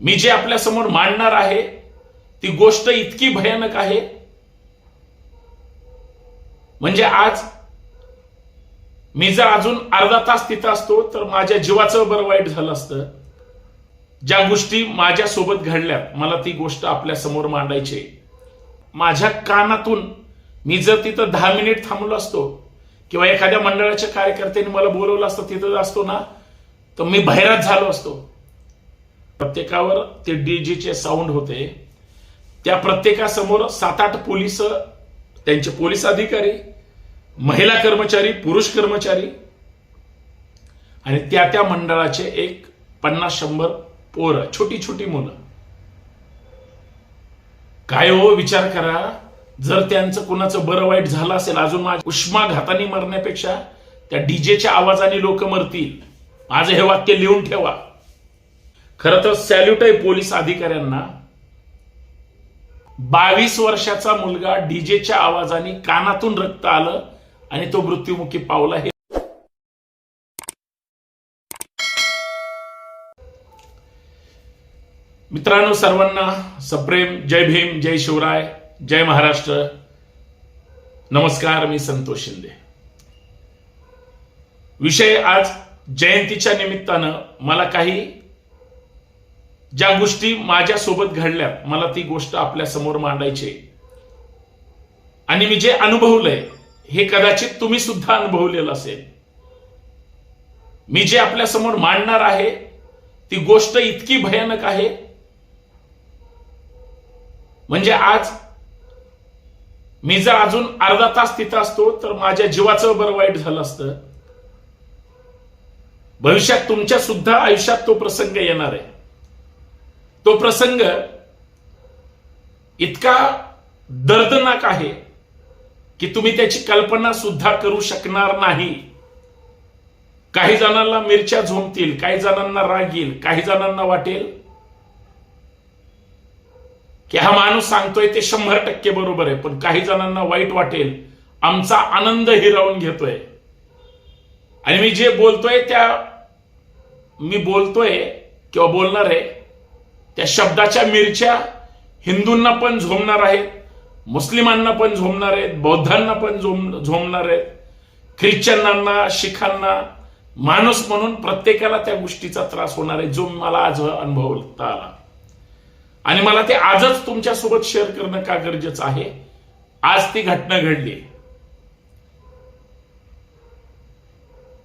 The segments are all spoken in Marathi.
मी जे आपल्यासमोर मांडणार आहे ती गोष्ट इतकी भयानक आहे. म्हणजे आज मी जर अजून अर्धा तास तिथं असतो तर माझ्या जीवाचं बरं वाईट झालं असतं. ज्या गोष्टी माझ्या सोबत घडल्यात मला ती गोष्ट आपल्यासमोर मांडायची माझ्या कानातून मी जर तिथं दहा मिनिट थांबलो असतो किंवा एखाद्या मंडळाच्या कार्यकर्त्यांनी मला बोलवलं असतं तिथं असतो ना तर मी भैरात झालो असतो. प्रत्येकावर ते डीजीचे साऊंड होते. त्या प्रत्येकासमोर सात आठ पोलीस त्यांचे पोलीस अधिकारी महिला कर्मचारी पुरुष कर्मचारी आणि त्या त्या मंडळाचे एक पन्नास शंभर पोरं छोटी छोटी मुलं. काय हो विचार करा. जर त्यांचं कुणाचं बरं वाईट झालं असेल अजून माझ्या उष्माघाताने मरण्यापेक्षा त्या डीजेच्या आवाजाने लोक मरतील. माझं हे वाक्य लिहून ठेवा. खरं तर सॅल्यूट आहे पोलीस अधिकाऱ्यांना बावीस वर्षाचा मुलगा डीजेच्या आवाजाने कानातून रक्त आलं आणि तो मृत्युमुखी पावला हे मित्रांनो सर्वांना सप्रेम जय भीम जय शिवराय जय महाराष्ट्र. नमस्कार मी संतोष शिंदे. विषय आज जयंतीच्या निमित्तानं मला काही ज्या गोष्टी माझ्या सोबत घडल्यात मला ती गोष्ट आपल्यासमोर मांडायची आणि मी जे अनुभवलंय हे कदाचित तुम्ही सुद्धा अनुभवलेलं असेल. मी जे आपल्यासमोर मांडणार आहे ती गोष्ट इतकी भयानक आहे. म्हणजे आज मी जर अजून अर्धा तास तिथं असतो तर माझ्या जीवाचं बरं वाईट झालं असतं. भविष्यात तुमच्या सुद्धा आयुष्यात तो प्रसंग येणार आहे. तो प्रसंग इतका दर्दनाक आहे की तुम्ही त्याची कल्पना सुद्धा करू शकणार नाही. काही जणांना मिरच्या झोमतील काही जणांना राग येईल काही जणांना वाटेल की हा माणूस सांगतोय ते शंभर टक्के बरोबर आहे पण काही जणांना वाईट वाटेल. आमचा आनंद हिरावून घेतोय. आणि मी जे बोलतोय त्या मी बोलतोय किंवा बोलणार आहे त्या शब्दाच्या मिरच्या हिंदूंना पण झोमणार आहेत मुस्लिमांना पण झोमणार आहेत बौद्धांना पण झोम झोमणार आहेत ख्रिश्चनांना शिखांना माणूस म्हणून प्रत्येकाला त्या गोष्टीचा त्रास होणार आहे जो मला आज अनुभवता आला. आणि मला ते आजच तुमच्यासोबत शेअर करणं का गरजेचं आहे? आज ती घटना घडली.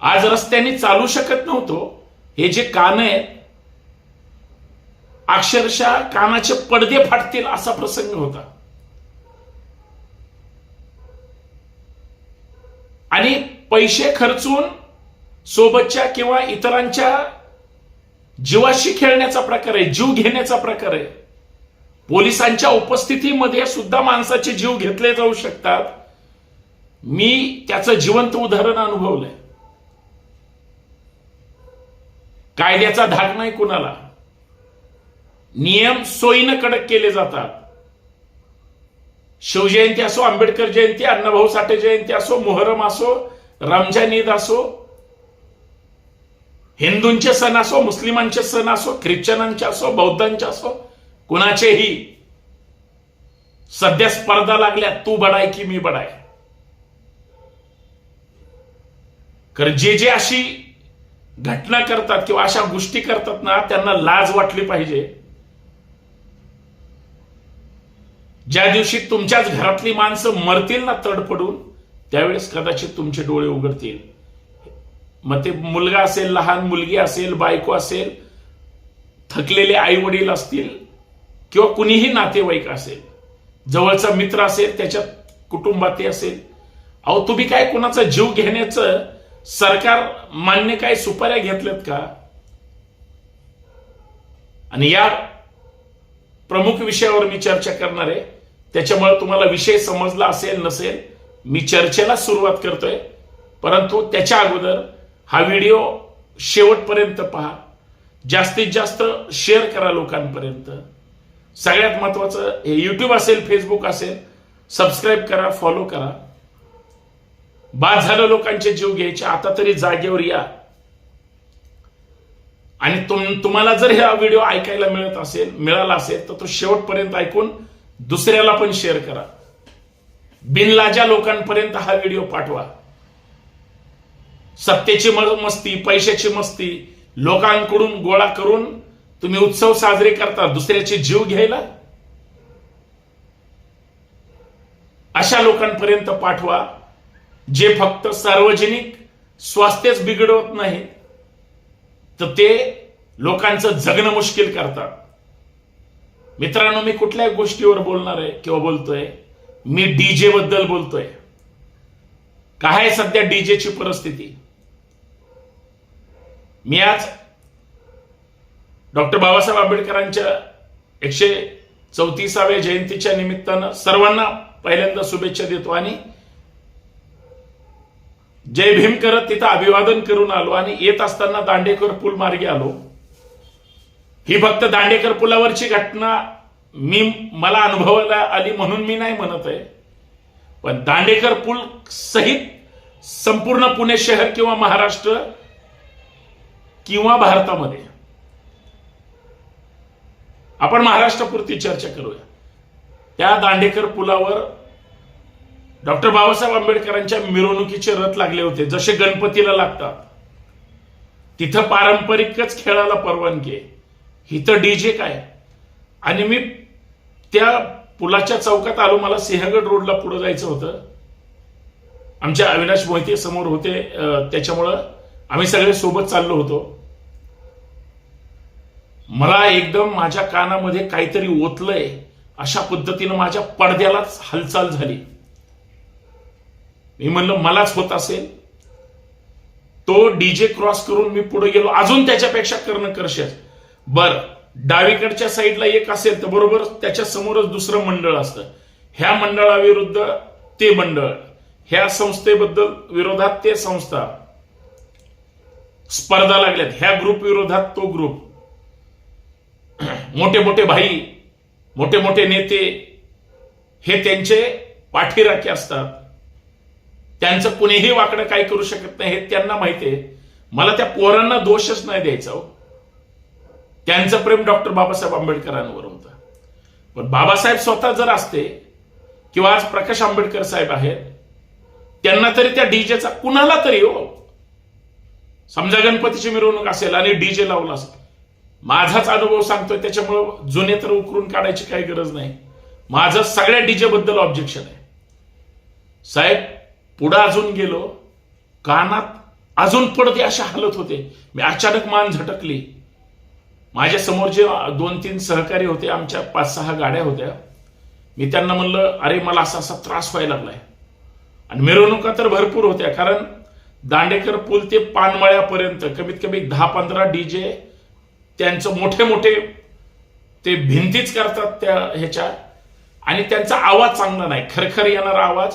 आज रस्त्याने चालू शकत नव्हतो. हे जे कान आहेत अक्षरशः कानाचे पडदे फाटतील असा प्रसंग होता. आणि पैसे खर्चून सोबतच्या किंवा इतरांच्या जीवाशी खेळण्याचा प्रकार आहे जीव घेण्याचा प्रकार आहे. पोलिसांच्या उपस्थितीमध्ये सुद्धा माणसाचे जीव घेतले जाऊ शकतात. मी त्याचं जिवंत उदाहरण अनुभवलंय. कायद्याचा धाक नाही कुणाला. नियम सोयीनं कडक केले जातात. शिवजयंती असो आंबेडकर जयंती अण्णाभाऊ साठे जयंती असो मोहरम असो रमजान ईद असो हिंदूंचे सण असो मुस्लिमांचे सण असो ख्रिश्चनांचे असो बौद्धांचे असो कुणाचेही. सध्या स्पर्धा लागल्या तू बडाय की मी बडाय. कारण जे जे अशी घटना करतात किंवा अशा गोष्टी करतात ना त्यांना लाज वाटली पाहिजे. ज्या दिवशी तुमच्याच घरातली माणसं मरतील ना तडफडून त्यावेळेस कदाचित तुमचे डोळे उघडतील. मग ते मुलगा असेल लहान मुलगी असेल बायको असेल थकलेले आई वडील असतील किंवा कुणीही नातेवाईक असेल जवळचा मित्र असेल त्याच्या कुटुंबातही असेल अहो तुम्ही काय कुणाचा जीव घेण्याचं सरकार मान्य काय सुपाऱ्या घेतल्यात का? आणि या प्रमुख विषयावर मी चर्चा करणार आहे. त्याच्यामुळे तुम्हाला विषय समजला असेल नसेल मी चर्चेला सुरुवात करतोय. परंतु त्याच्या अगोदर हा व्हिडिओ शेवटपर्यंत पहा. जास्तीत जास्त शेअर करा लोकांपर्यंत. सगळ्यात महत्वाचं हे युट्यूब असेल फेसबुक असेल सबस्क्राईब करा फॉलो करा. बाद झालं लोकांचे जीव घ्यायचे आता तरी जागेवर या. आणि तुम तुम्हाला जर हा व्हिडिओ ऐकायला मिळत असेल मिळाला असेल तर तो शेवटपर्यंत ऐकून दुसऱ्याला पण शेअर करा. बिनलाजा लोकांपर्यंत हा व्हिडिओ पाठवा. सत्तेची मस्ती पैशाची मस्ती लोकांकडून गोळा करून तुम्ही उत्सव साजरे करता दुसऱ्याचे जीव घ्यायला? अशा लोकांपर्यंत पाठवा जे फक्त सार्वजनिक स्वास्थ्यच बिघडवत नाही तर ते लोकांचं जगणं मुश्किल करतात. मित्रांनो मी कुठल्याही गोष्टीवर बोलणार आहे किंवा बोलतोय मी डीजे बद्दल बोलतोय. काय आहे सध्या डीजेची परिस्थिती? मी आज डॉक्टर बाबासाहेब आंबेडकरांच्या एकशे चौतीसाव्या जयंतीच्या निमित्तानं सर्वांना पहिल्यांदा शुभेच्छा देतो आणि जय भीम करत तिथं अभिवादन करून आलो आणि येत असताना दांडेकर पूल मार्गे आलो. ही फक्त दांडेकर पुलावरची घटना मी मला अनुभवायला आली म्हणून मी नाही म्हणत आहे. पण दांडेकर पूल सहित संपूर्ण पुणे शहर किंवा महाराष्ट्र किंवा भारतामध्ये. आपण महाराष्ट्रापुरती चर्चा करूया. त्या दांडेकर पुलावर डॉक्टर बाबासाहेब आंबेडकरांच्या मिरवणुकीचे रथ लागले होते. जसे गणपतीला लागतात तिथं पारंपरिकच खेळाला परवानगी आहे. इथं डीजे काय? आणि मी त्या पुलाच्या चौकात आलो मला सिंहगड रोडला पुढं जायचं होतं. आमच्या अविनाश मोहिते समोर होते त्याच्यामुळं आम्ही सगळे सोबत चाललो होतो. मला एकदम माझ्या कानामध्ये काहीतरी ओतलंय अशा पद्धतीनं माझ्या पडद्यालाच हालचाल झाली. मी म्हणलं मलाच होत असेल. तो डीजे क्रॉस करून मी पुढे गेलो. अजून त्याच्यापेक्षा करणं करशेच बर डावीकडच्या साईडला एक असेल तर बरोबर त्याच्या समोरच दुसरं मंडळ असतं. ह्या मंडळाविरुद्ध ते मंडळ ह्या संस्थेबद्दल विरोधात ते संस्था. स्पर्धा लागल्यात ह्या ग्रुप विरोधात तो ग्रुप मोठे मोठे भाई मोठे मोठे नेते हे त्यांचे पाठीराखे असतात. त्यांचं कुणीही वाकडं काय करू शकत नाही हे त्यांना माहिती आहे. मला त्या पोरांना दोषच नाही द्यायचा हो. त्यांचं प्रेम डॉक्टर बाबासाहेब आंबेडकरांवर होतं. पण बाबासाहेब स्वतः जर असते किंवा आज प्रकाश आंबेडकर साहेब आहेत त्यांना तरी त्या डीजेचा कुणाला तरी हो. समजा गणपतीची मिरवणूक असेल आणि डीजे लावला असेल. माझाच अनुभव सांगतोय त्याच्यामुळं जुने तर उकरून काढायची काही गरज नाही. माझं सगळ्या डीजे बद्दल ऑब्जेक्शन आहे. साहेब पुढं अजून गेलो कानात अजून पडते अशा हालत होते. मी अचानक मान झटकली. माझ्यासमोर जे दोन तीन सहकारी होते आमच्या पाच सहा गाड्या होत्या मी त्यांना म्हणलं अरे मला असा असा त्रास व्हायला लागलाय. आणि मिरवणुका तर भरपूर होत्या कारण दांडेकर पूल ते पानमळ्यापर्यंत कमीत कमी दहा पंधरा डीजे त्यांचं मोठे मोठे ते भिंतीच करतात त्या ह्याच्या आणि त्यांचा आवाज चांगला नाही खरखर येणारा आवाज.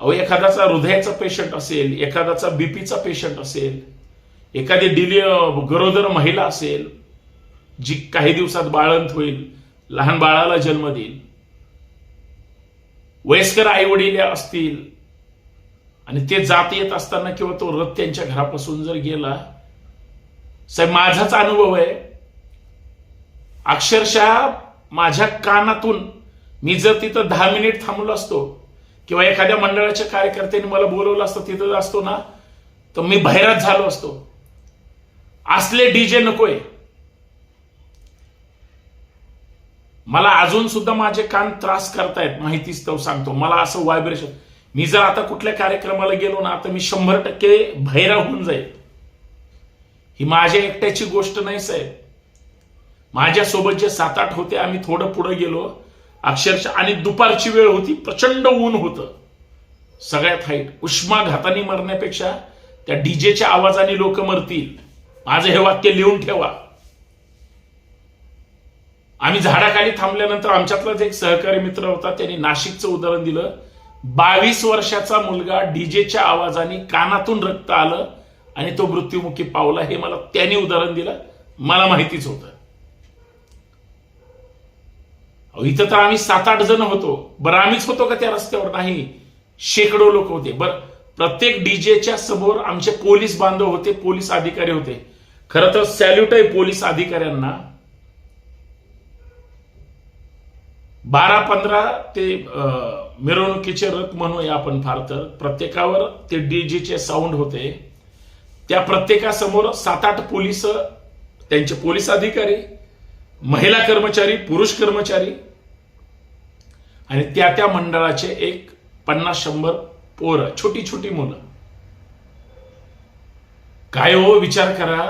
अहो एखाद्याचा हृदयाचा पेशंट असेल एखाद्याचा बीपीचा पेशंट असेल एखादी डिली गरोदर महिला असेल जी काही दिवसात बाळंत होईल लहान बाळाला जन्म देईल वयस्कर आई वडील असतील आणि ते जात येत असताना किंवा तो रथ त्यांच्या घरापासून जर गेला साहेब माझाच अनुभव आहे. अक्षरशः माझ्या कानातून मी जर तिथं दहा मिनिट थांबलो असतो किंवा एखाद्या मंडळाच्या कार्यकर्त्यांनी मला बोलवलं असतं तिथं असतो ना तर मी बाहेरच झालो असतो. असले डीजे नकोय. मला अजून सुद्धा माझे कान त्रास करतायत माहितीच तो सांगतो. मला असं व्हायब्रेशन मी जर आता कुठल्या कार्यक्रमाला गेलो ना आता मी शंभर टक्के भैरा होऊन जाईल. ही माझ्या एकट्याची गोष्ट नाही साहेब. माझ्यासोबत जे सात आठ होते आम्ही थोडं पुढे गेलो. अक्षरशः आणि दुपारची वेळ होती प्रचंड ऊन होतं. सगळ्यात हाईट. उष्माघाताने मरण्यापेक्षा त्या डीजेच्या आवाजाने लोक मरतील. माझं हे वाक्य लिहून ठेवा. आम्ही झाडाखाली थांबल्यानंतर आमच्यातलाच एक सहकारी मित्र होता त्यांनी नाशिकचं उदाहरण दिलं. बावीस वर्षाचा मुलगा डीजेच्या आवाजाने कानातून रक्त आलं आणि तो मृत्युमुखी पावला हे मला त्याने उदाहरण दिलं. मला माहितीच होतं. इथं तर आम्ही सात आठ जण होतो. बरं आम्हीच होतो का त्या रस्त्यावर? नाही. शेकडो लोक होते. बरं प्रत्येक डीजेच्या समोर आमचे पोलीस बांधव होते पोलीस अधिकारी होते. खरं तर सॅल्यूट आहे पोलीस अधिकाऱ्यांना. बारा पंधरा ते मिरवणुकीचे रथ म्हणूया आपण फार तर. प्रत्येकावर ते डीजेचे साऊंड होते. त्या प्रत्येकासमोर सात आठ पोलीस त्यांचे पोलीस अधिकारी महिला कर्मचारी पुरुष कर्मचारी आणि त्या त्या मंडळाचे एक पन्नास शंभर पोरं छोटी छोटी मुलं. काय हो विचार करा.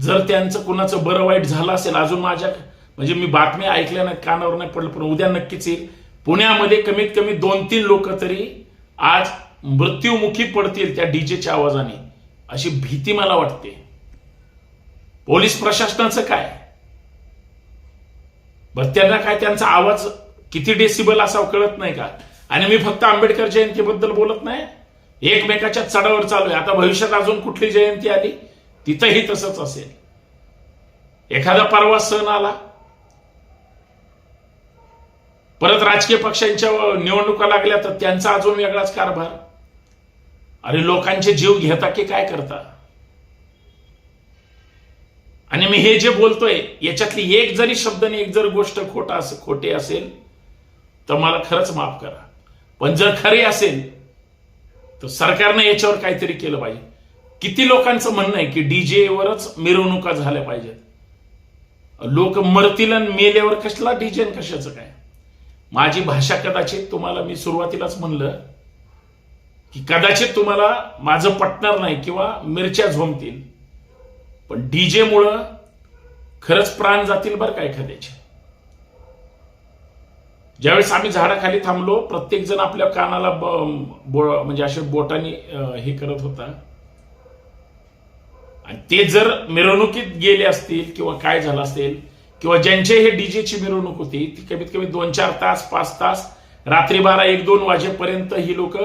जर त्यांचं कुणाचं बरं वाईट झालं असेल अजून माझ्या म्हणजे मी बातमी ऐकल्या नाही कानावर नाही पडलं पण उद्या नक्कीच येईल. पुण्यामध्ये कमीत कमी दोन तीन लोक तरी आज मृत्यूमुखी पडतील त्या डीजेच्या आवाजाने. अशी भीती मला वाटते. पोलीस प्रशासनाचं काय? बरं त्यांना काय त्यांचा आवाज किती डेसिबल असावं कळत नाही का? आणि मी फक्त आंबेडकर जयंतीबद्दल बोलत नाही. एकमेकाच्या चढावर चालू आहे. आता भविष्यात अजून कुठली जयंती आली? तिथंही तसंच असेल. एखादा परवा सण आला परत राजकीय पक्षांच्या निवडणुका लागल्या तर त्यांचा अजून वेगळाच कारभार. अरे लोकांचे जीव घेता की काय करता? आणि मी हे जे बोलतोय याच्यातली एक जरी शब्द आणि एक जर गोष्ट खोटा असे खोटे असेल तर मला खरंच माफ करा. पण जर खरे असेल तर सरकारने याच्यावर काहीतरी केलं पाहिजे. किती लोकांचं म्हणणं आहे की डीजे वरच मिरवणुका झाल्या पाहिजेत? लोक मरतील आणि मेल्यावर कसला डीजे कशाचं काय? माझी भाषा कदाचित तुम्हाला मी सुरुवातीलाच म्हणलं की कदाचित तुम्हाला माझं पटणार नाही किंवा मिरच्या झोमतील पण डीजे मुळं खरंच प्राण जातील बरं का एखाद्याचे. ज्यावेळेस आम्ही झाडाखाली थांबलो प्रत्येक जण आपल्या कानाला म्हणजे असे बोटाने हे करत होता. आणि ते जर मिरवणुकीत गेले असतील किंवा काय झालं असेल किंवा ज्यांचे हे डीजेची मिरवणूक होती ती कमीत कमी दोन चार तास पाच तास रात्री बारा एक दोन वाजेपर्यंत ही लोक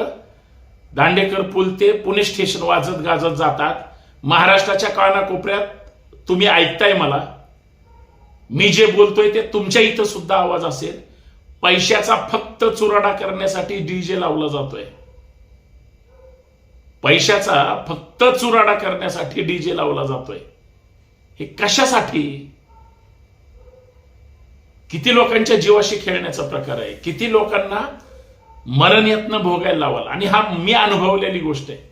दांडेकर पूल ते पुणे स्टेशन वाजत गाजत जातात. महाराष्ट्राच्या कानाकोपऱ्यात तुम्ही ऐकताय मला. मी जे बोलतोय ते तुमच्या इथं सुद्धा आवाज असेल. पैशाचा फक्त चुराडा करण्यासाठी डीजे लावला जातोय. पैशाचा फक्त चुराडा करण्यासाठी डीजे लावला जातोय. हे कशासाठी? किती लोकांच्या जीवाशी खेळण्याचा प्रकार आहे? किती लोकांना मरण यत्न भोगायला लावाल? आणि हा मी अनुभवलेली गोष्ट आहे.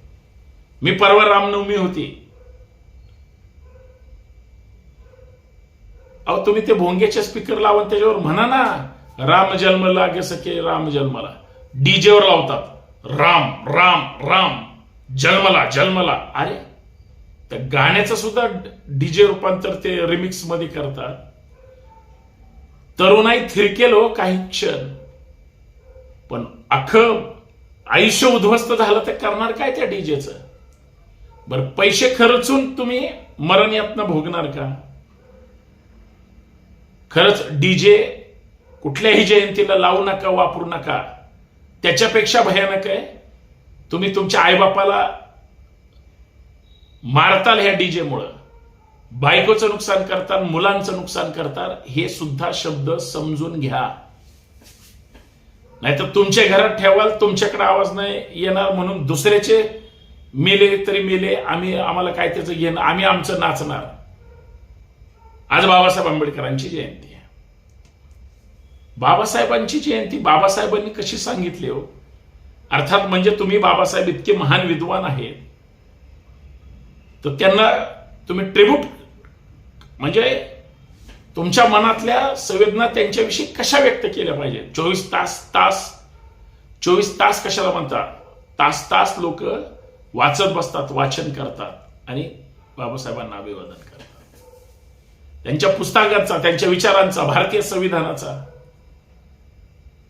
मी परवा रामनवमी होती. अहो तुम्ही ते भोंग्याचे स्पीकर लावून त्याच्यावर म्हणा ना राम जन्म लागे सके राम जन्मला. डीजेवर लावतात. राम राम राम. जन्मला जन्मला अरे त्या गाण्याचं सुद्धा डीजे रूपांतर ते रिमिक्समध्ये करतात. तरुणाई थिरकेलो काही क्षण. पण अख आयुष्य उद्ध्वस्त झालं तर करणार काय त्या डीजेच? बर पैसे खर्चून तुम्ही मरण यातनं भोगणार का? खरंच डीजे कुठल्याही जयंतीला लावू नका वापरू नका. त्याच्यापेक्षा भयानक आहे. तुम्ही तुमच्या आईबापाला मारताल ह्या डीजे मुळे बायकोचं नुकसान करतात मुलांचं नुकसान करतात हे सुद्धा शब्द समजून घ्या. नाहीतर तुमच्या घरात ठेवाल तुमच्याकडे आवाज नाही येणार म्हणून दुसऱ्याचे मेले तरी मेले आम्ही आम्हाला काय त्याचं घेणं आम्ही आमचं नाचणार. आज बाबासाहेब आंबेडकरांची जयंती आहे. बाबासाहेबांची जयंती बाबासाहेबांनी कशी सांगितली हो? अर्थात म्हणजे तुम्ही बाबासाहेब इतके महान विद्वान आहेत. तर त्यांना तुम्ही ट्रिब्यूट म्हणजे तुमच्या मनातल्या संवेदना त्यांच्याविषयी कशा व्यक्त केल्या पाहिजे चोवीस तास तास चोवीस तास कशाला म्हणतात? तास तास लोक वाचत बसतात वाचन करतात आणि बाबासाहेबांना अभिवादन करतात. त्यांच्या पुस्तकांचा त्यांच्या विचारांचा भारतीय संविधानाचा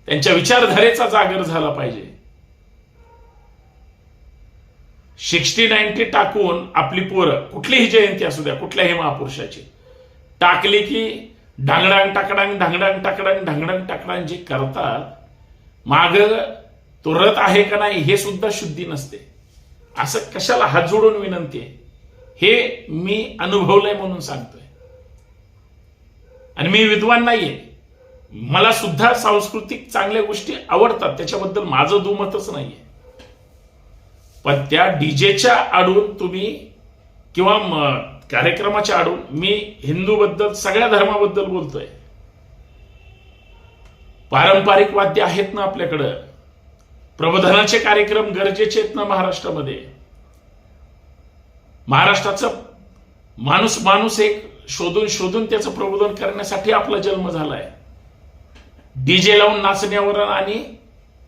त्यांच्या विचारधारेचा जागर झाला पाहिजे. सिक्स्टी नाईन्टी टाकून आपली पोरं कुठलीही जयंती असू द्या कुठल्याही महापुरुषाची टाकली की ढांगडांग टाकडांग ढांगडांग टाकडांग ढांगडांग टाकडांग जे करतात माग तो रथ आहे का नाही हे सुद्धा शुद्धी नसते. असं कशाला हात जोडून विनंती आहे? हे मी अनुभवलंय म्हणून सांगतोय. आणि मी विद्वान नाहीये. मला सुद्धा सांस्कृतिक चांगल्या गोष्टी आवडतात त्याच्याबद्दल माझं दुमतच नाहीये. पण त्या डीजेच्या आडून तुम्ही किंवा कार्यक्रमाच्या आडून मी हिंदू बद्दल सगळ्या धर्माबद्दल बोलतोय. पारंपरिक वाद्य आहेत ना आपल्याकडं. प्रबोधनाचे कार्यक्रम गरजेचे आहेत ना महाराष्ट्रामध्ये. महाराष्ट्राचं माणूस माणूस एक शोधून शोधून त्याचं प्रबोधन करण्यासाठी आपला जन्म झालाय. डीजे लावून नाचण्यावर आणि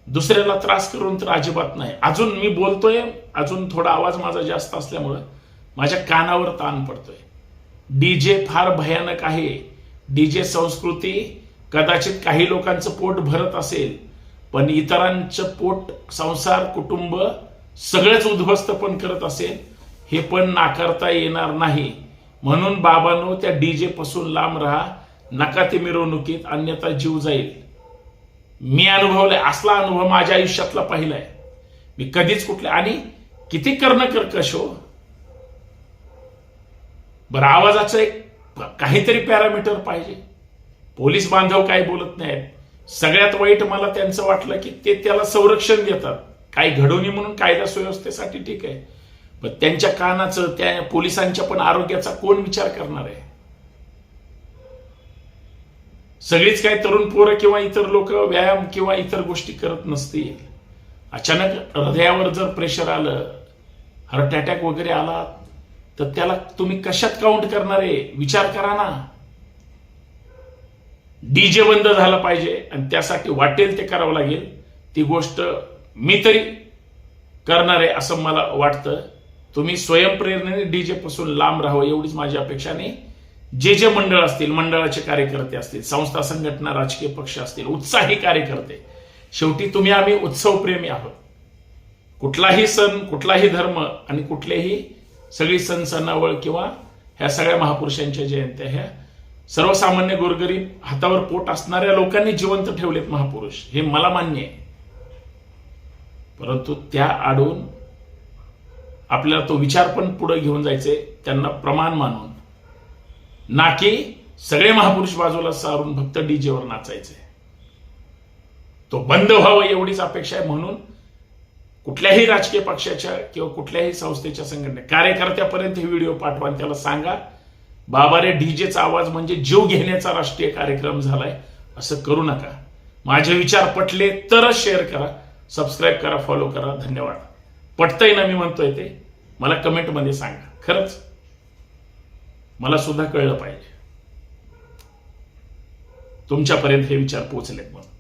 दुसऱ्याला त्रास करून तर अजिबात नाही. अजून मी बोलतोय अजून थोडा आवाज माझा जास्त असल्यामुळं माझ्या कानावर ताण पडतोय. डीजे फार भयानक आहे. डीजे संस्कृती कदाचित काही लोकांचं पोट भरत असेल पण इतरांचं पोट संसार कुटुंब सगळेच उद्ध्वस्त पण करत असेल हे पण नाकारता येणार नाही. म्हणून बाबांनो त्या डीजे पासून लांब राहा. नका ते मिरवणुकीत अन्यथा जीव जाईल. मी अनुभवलाय असला अनुभव माझ्या आयुष्यातला पाहिलाय मी कधीच कुठल्या आणि किती कर्ण कर्कश हो. बरं आवाजाचं एक काहीतरी पॅरामीटर पाहिजे. पोलीस बांधव काय बोलत नाहीत. सगळ्यात वाईट मला त्यांचं वाटलं की ते त्याला संरक्षण देतात. काही घडवणी म्हणून कायदा सुव्यवस्थेसाठी ठीक आहे. पण त्यांच्या कानाचं त्या पोलिसांच्या पण आरोग्याचा कोण विचार करणार आहे? सगळीच काही तरुण पोरं किंवा इतर लोक व्यायाम किंवा इतर गोष्टी करत नसतील. अचानक हृदयावर जर प्रेशर आलं हार्ट अटॅक वगैरे आला तर त्याला तुम्ही कशात काउंट करणार आहे? विचार करा ना. डीजे बंद झाला पाहिजे आणि त्यासाठी वाटेल ते करावं लागेल. ती गोष्ट मी तरी करणार आहे असं मला वाटतं. तुम्ही स्वयंप्रेरणेने डीजे पासून लांब राहावं एवढीच माझी अपेक्षा नाही. जे जे मंडळ असतील मंडळाचे कार्यकर्ते असतील संस्था संघटना राजकीय पक्ष असतील उत्साही कार्यकर्ते शेवटी तुम्ही आम्ही उत्सवप्रेमी आहोत. कुठलाही सण कुठलाही धर्म आणि कुठलेही सगळी सण सणावळ किंवा ह्या सगळ्या महापुरुषांच्या जयंत्या ह्या सर्वसामान्य गोरगरीब हातावर पोट असणाऱ्या लोकांनी जिवंत ठेवलेत महापुरुष हे मला मान्य आहे. परंतु त्या आडून आपल्याला तो विचार पण पुढे घेऊन जायचे त्यांना प्रमाण मानून. ना की सगळे महापुरुष बाजूला सारून फक्त डीजेवर नाचायचे. तो बंद व्हावं एवढीच अपेक्षा आहे म्हणून कुठल्याही राजकीय पक्षाच्या किंवा कुठल्याही संस्थेच्या संघटने कार्यकर्त्यापर्यंत हे व्हिडिओ पाठवा त्याला सांगा बाबा रे डीजेचा आवाज म्हणजे जीव घेण्याचा राष्ट्रीय कार्यक्रम झालाय असं करू नका. माझे विचार पटले तरच शेअर करा सबस्क्राईब करा फॉलो करा. धन्यवाद. पटतंय ना मी म्हणतोय ते? मला कमेंटमध्ये सांगा. खरंच? मला सुद्धा कळलं पाहिजे. तुमच्यापर्यंत हे विचार पोचलेत म्हणून.